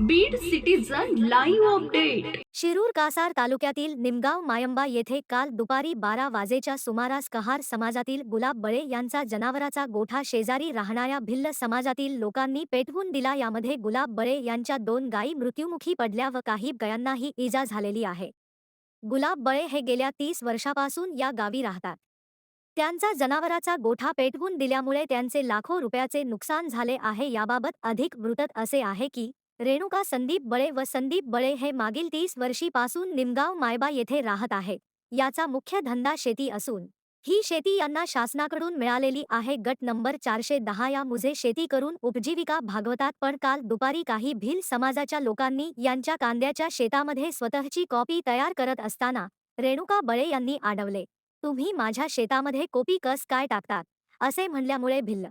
Beed citizen live update Shirur Kasar तालुक्यातील निमगाव मायंबा येथे काल दुपारी बारा वाजेच्या सुमारास कहार समाजातील गुलाब बळे यांचा जनावराचा गोठा शेजारी राहणाऱ्या भिल्ल समाजातील लोकांनी पेटवून दिला. यामध्ये गुलाब बळे यांच्या दोन गायी मृत्युमुखी पडल्या व काही गायांनाही इजा झालेली आहे. गुलाब बळे हे गेल्या तीस वर्षापासून या गावी राहतात. त्यांचा जनावराचा गोठा पेटवून दिल्यामुळे त्यांचे लाखो रुपयाचे नुकसान झाले आहे. याबाबत अधिक वृतत असे आहे की रेणुका संदीप बळे व संदीप बळे हे मागील तीस वर्षीपासून निमगाव मायबा येथे राहत आहेत याचा मुख्य धंदा शेती असून ही शेती यांना शासनाकडून मिळालेली आहे. गट नंबर चारशे दहा या मुझे शेती करून उपजीविका भागवतात पण काल दुपारी काही भिल समाजाच्या लोकांनी यांच्या कांद्याच्या शेतामध्ये स्वतःची कॉपी तयार करत असताना रेणुका बळे यांनी आडवले तुम्ही माझ्या शेतामध्ये कोपी कस काय टाकतात? असे म्हणल्यामुळे भिल्ल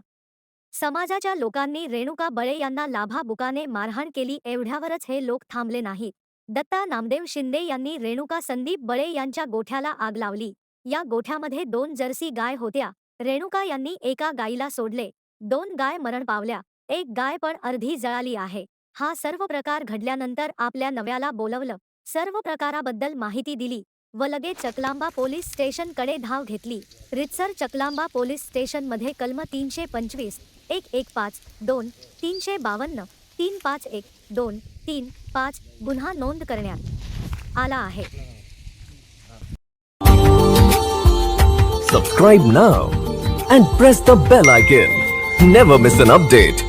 समाजाच्या लोकांनी रेणुका बळे यांना लाभाबुकाने मारहाण केली एवढ्यावरच हे लोक थांबले नाहीत. दत्ता नामदेव शिंदे यांनी रेणुका संदीप बळे यांच्या गोठ्याला आग लावली. या गोठ्यामध्ये दोन जर्सी गाय होत्या. रेणुका यांनी एका गायीला सोडले. दोन गाय मरण पावल्या. एक गाय पण अर्धी जळाली आहे. हा सर्व प्रकार घडल्यानंतर आपल्या नव्याला बोलवलं. सर्व प्रकाराबद्दल माहिती दिली व लगेच चकलांबा पोलीस स्टेशनकडे धाव घेतली. रितसर चकलांबा पोलीस स्टेशनमध्ये कलम तीनशे पंचवीस एक एक पाच दोन तीनशे बावन्न तीन पाच एक दोन तीन पाच गुन्हा नोंद करण्यात आला आहे. Subscribe now and press the bell icon never miss an update